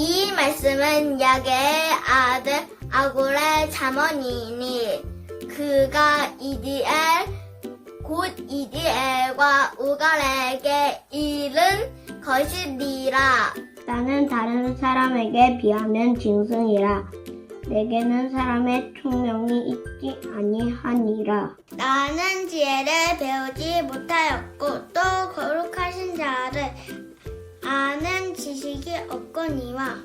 이 말씀은 야게의 아들 아굴의 자머니니 그가 이디엘 곧 이디엘과 우갈에게 이른 것이니라. 나는 다른 사람에게 비하면 짐승이라. 내게는 사람의 총명이 있지 아니하니라. 나는 지혜를 배우지 못하였고 또 거룩하신 자를 아는 지식이 없거니와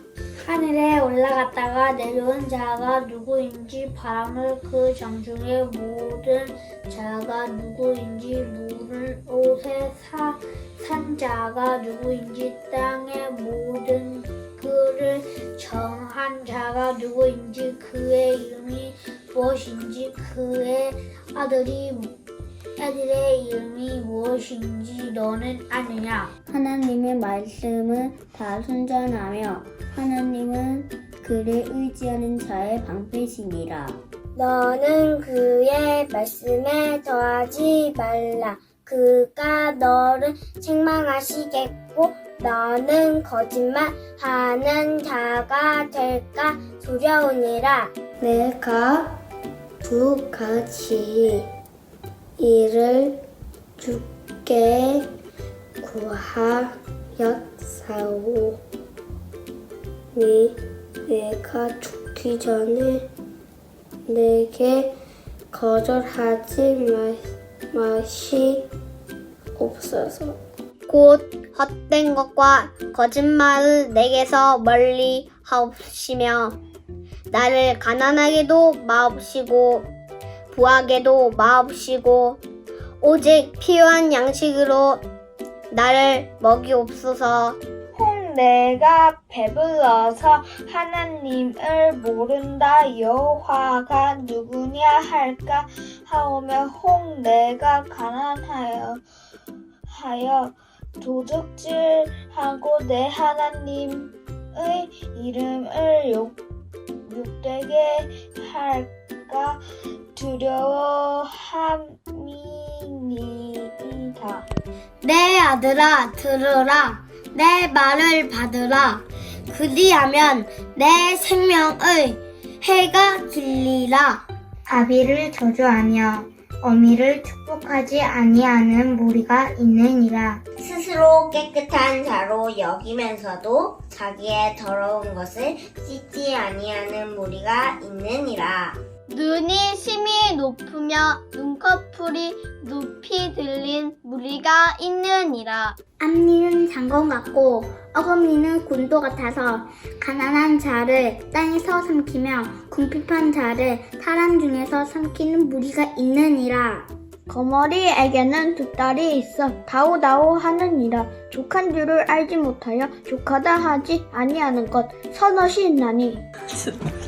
하늘에 올라갔다가 내려온 자가 누구인지 바람을 그 정중의 모든 자가 누구인지 물을 옷에 사, 산 자가 누구인지 땅의 모든 그를 정한 자가 누구인지 그의 이름이 무엇인지 그의 아들이 아들의 이름이 무엇인지 너는 아느냐? 하나님의 말씀은 다 순전하며 하나님은 그를 의지하는 자의 방패시니라. 너는 그의 말씀에 더하지 말라. 그가 너를 책망하시겠고 너는 거짓말하는 자가 될까 두려우니라. 내가 두 가지 일을 주께 구하였사오니 내가 죽기 전에 내게 거절하지 마, 마시 없어서. 곧 헛된 것과 거짓말을 내게서 멀리 하옵시며 나를 가난하게도 마옵시고 부하게도 마옵시고 오직 필요한 양식으로 나를 먹이옵소서. 혹 내가 배불러서 하나님을 모른다 여호와가 누구냐 할까 하오며 혹 내가 가난하여 하여 도둑질하고 내 하나님의 이름을 욕, 욕되게 할까 두려워함이니이다. 내 아들아 들으라. 내 말을 받으라. 그리하면 내 생명의 해가 길리라. 아비를 저주하며 어미를 축복하지 아니하는 무리가 있느니라. 스스로 깨끗한 자로 여기면서도 자기의 더러운 것을 씻지 아니하는 무리가 있느니라 눈이 심히 높으며 눈꺼풀이 높이 들린 무리가 있느니라. 앞니는 장건 같고 어금니는 곤도 같아서 가난한 자를 땅에서 삼키며 궁핍한 자를 사람 중에서 삼키는 무리가 있느니라. 거머리에게는 두 딸이 있어 다오다오 하느니라 족한 줄을 알지 못하여 족하다 하지 아니하는 것 서넛이 있나니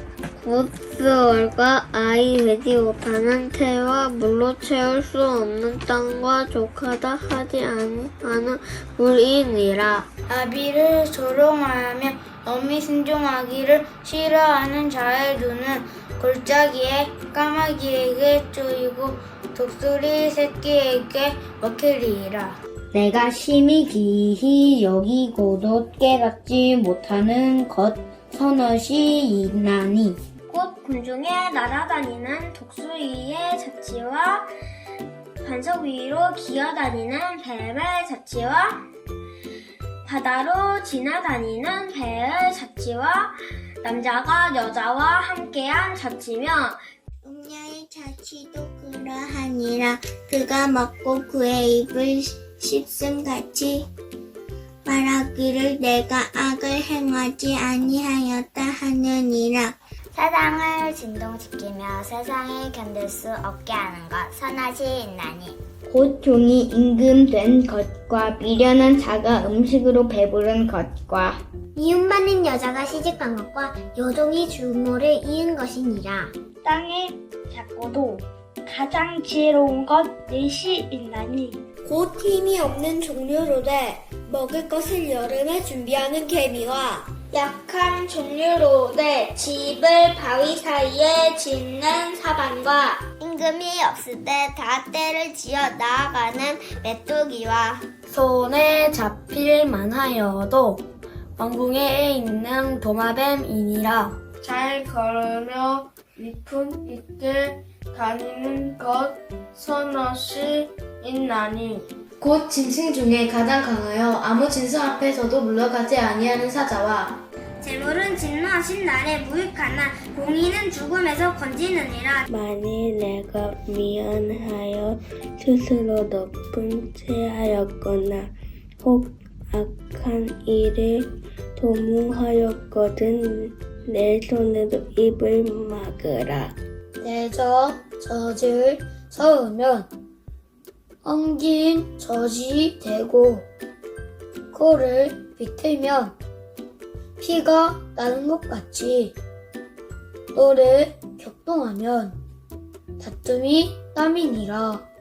굿스월과 아이 되지 못하는 태와 물로 채울 수 없는 땅과 족하다 하지 아니하는 물이니라. 아비를 조롱하며 어미 순종하기를 싫어하는 자의 눈은 골짜기에 까마귀에게 쪼이고 독수리 새끼에게 먹히리라. 내가 심히 기히 여기고도 깨닫지 못하는 것 서넛이 있나니 꽃 군중에 날아다니는 독수리의 자치와 반석 위로 기어다니는 뱀의 자치와 바다로 지나다니는 배의 자치와 남자가 여자와 함께한 자치며 음녀의 자치도 그러하니라. 그가 먹고 그의 입을 씹음같이 말하기를 내가 악을 행하지 아니하였다 하느니라 세상을 진동시키며 세상을 견딜 수 없게 하는 것 선하시 있나니. 곧 종이 임금된 것과 미련한 자가 음식으로 배부른 것과 미움받는 여자가 시집간 것과 여종이 주모를 이은 것이니라. 땅에 작고도 가장 지혜로운 것 넷이 있나니. 곧 힘이 없는 종류로되 먹을 것을 여름에 준비하는 개미와 약한 종류로되 집을 바위 사이에 짓는 사반과 임금이 없을 때 다 때를 지어 나아가는 메뚜기와 손에 잡힐 만하여도 왕궁에 있는 도마뱀이니라. 잘 걸으며 깊은 있게 다니는 것 선엇이 있나니 곧 짐승 중에 가장 강하여 아무 짐승 앞에서도 물러가지 아니하는 사자와 재물은 진노하신 날에 무익하나 공의는 죽음에서 건지느니라. 만일 내가 미안하여 스스로 높은 채 하였거나 혹 악한 일을 도모하였거든 내 손으로 입을 막으라 내저 젖을 서으면 엉긴 젖이 되고 코를 비틀면 피가 나는 것 같이 너를 격동하면 다툼이 땀이니라.